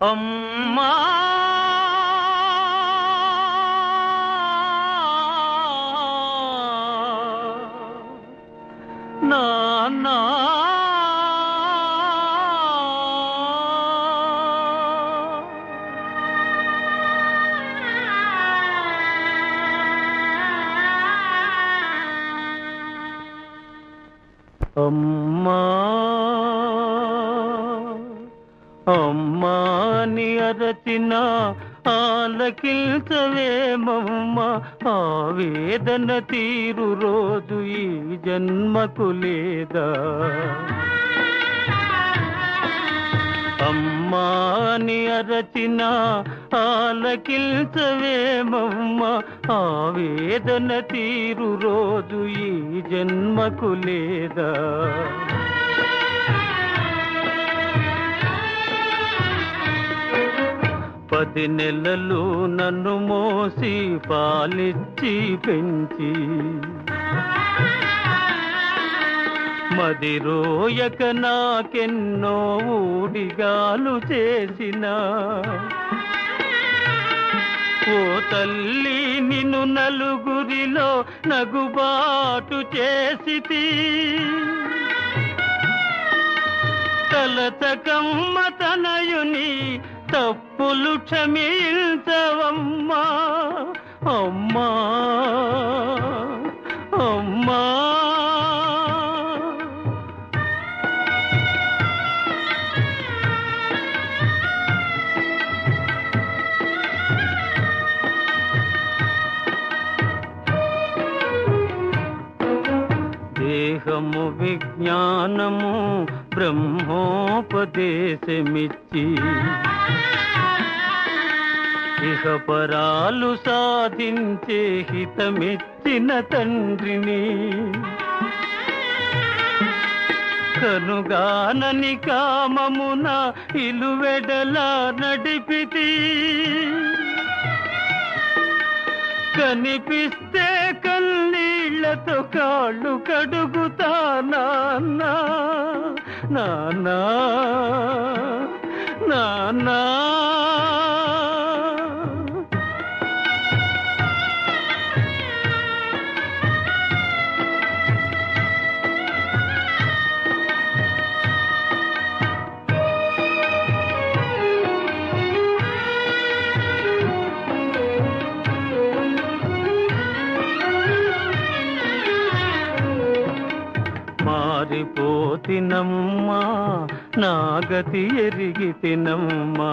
అమ్మా! అమ్మా! అమ్మా! అని అరచిన ఆలకిల్చవేమమ్మ ఆవేదన తీరు రోజు ఈ జన్మకు లేదా. అమ్మాని అరచిన ఆలకిల్చవేమమ్మ ఆవేదన తీరు రోజు ఈ జన్మకు లేదా. పది నెలలు నన్ను మోసి పాలిచ్చి పెంచి. మది రోయక నాకెన్నో ఊడిగాలు చేసిన. ఓ తల్లి నిన్ను నలుగురిలో నగుబాటు చేసితి. తలతకమ్మ తనయుని తప్పులు క్షమించవమ్మా అమ్మా. మనము బ్రహ్మోపదేశమిచ్చి ఇహపరాలు సాధించే హితమిచ్చిన తండ్రిని కనుగానని కామమున ఇలువెడలా నడిపితి. కనిపిస్తే కన్నీళ్ళతో కాళ్ళు కడుగుతా నాన్నా నాన్నా నాన్నా. మారిపోతినమ్మా నాగతి ఎరిగి తినమ్మా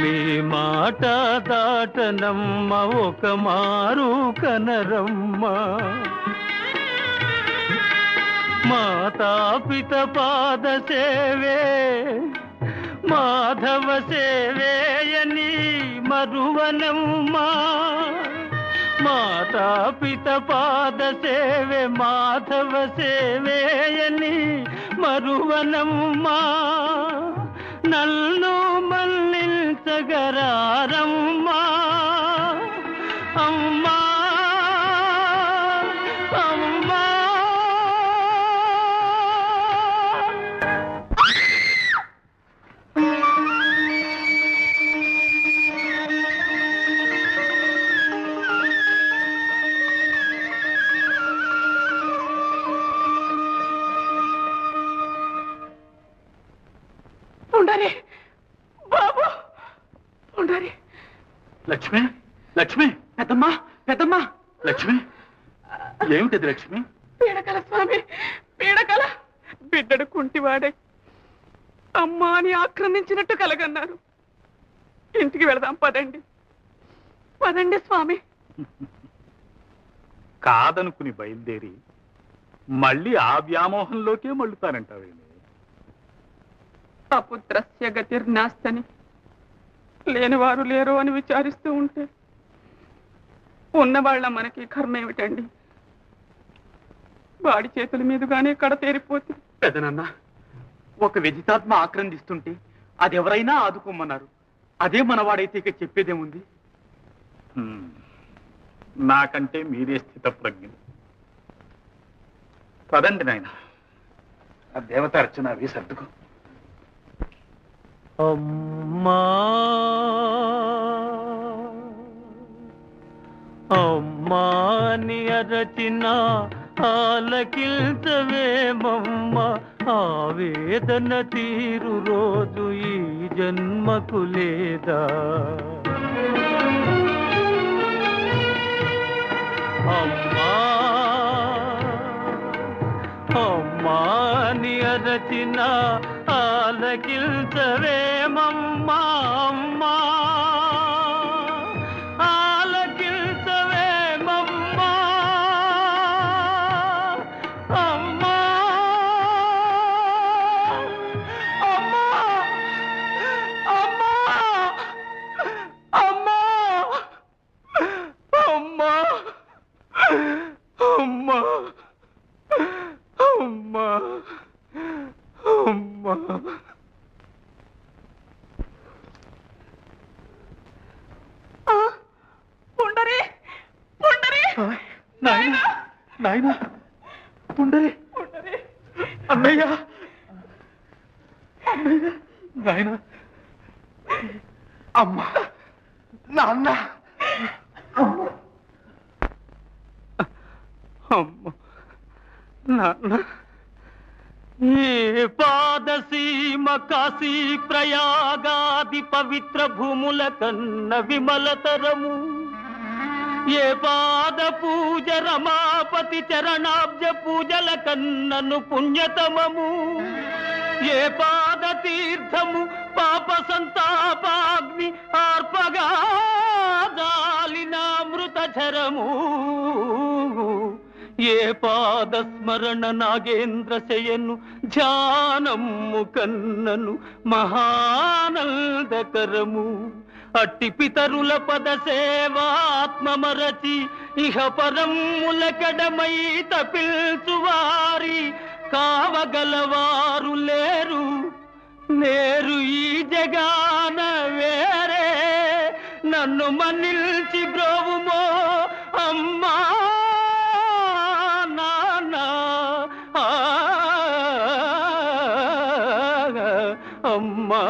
మీ మాట దాటనమ్మ ఒక మారు కనరమ్మ. మాతాపిత పాద సేవే మాధవ సేవేయని మరువనమ్మా. మాతా పిత పాద సేవే మాధవ సేవేయని మరువనమ్మా. నన్ను మల్లించగరారమ్మా ఉండాలి. బాబు! ఉండాలి. లక్ష్మి? లక్ష్మి? పెద్దమ్మా! పెద్దమ్మా! లక్ష్మి? ఏమిటది లక్ష్మి? పీడకల స్వామి! పీడకల! బిడ్డడు కుంటివాడే. అమ్మా అని ఆక్రమించినట్టు కలగన్నారు. ఇంటికి వెళదాం పదండి. పదండి స్వామి. కాదనుకుని బయలుదేరి మళ్ళీ ఆ వ్యామోహంలోకే మళ్ళుతానంటావేమి అపుత్రస్య గతిర్నాస్తని లేనివారు లేరు అని విచారిస్తూ ఉంటే ఉన్నవాళ్ళ మనకి కర్మ ఏమిటండి వాడి చేతుల మీదుగానే కడ తేరిపోతుంది. పెదనన్న ఒక విజితాత్మ ఆక్రందిస్తుంటే అది ఎవరైనా ఆదుకోమన్నారు. అదే మనవాడైతే ఇక చెప్పేదేముంది? హ్మ్. నాకంటే మీరే స్థిత ప్రజ్ఞులు పదండి నాయన. ఆ దేవత అర్చన అవి సర్దుకో. అమ్మా. అమ్మాని అరచిన ఆలకిల్చవేమమ్మ ఆవేదన తీరు రోజు ఈ జన్మకు లేదా. అమ్మా. అమ్మాని అరచిన పలకిల్చవేమమ్మా నాయన నాయన. ఉండరే. ఉండరే. అన్నయ్య. అన్నయ్య నాయన. అమ్మ నాన్న. అమ్మ. నాన్న. ఏ పాదసీమ కాశీ ప్రయాగాది పవిత్ర భూముల కన్న విమలతరము ఏ పాద పూజ రమాపతి చరణాబ్జ పూజల కన్నను పుణ్యతమము. ఏ పాద తీర్థము పాప సంతాపాగ్ని ఆర్పగా జాలినామృతరము ఏ పాద స్మరణ నాగేంద్ర శయను ధ్యానము కన్నను మహానందకరము. అట్టి పితరుల పద సేవాత్మమరచి ఇహ పరముల కడమై తపిల్చువారి కావగలవారు లేరు. నేరు ఈ జగాన వేరే. నన్ను మన్నిల్చి బ్రోవుమో అమ్మా నాన్న. అమ్మా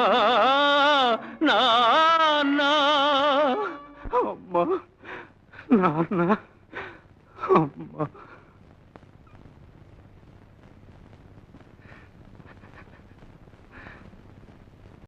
నా నాన్న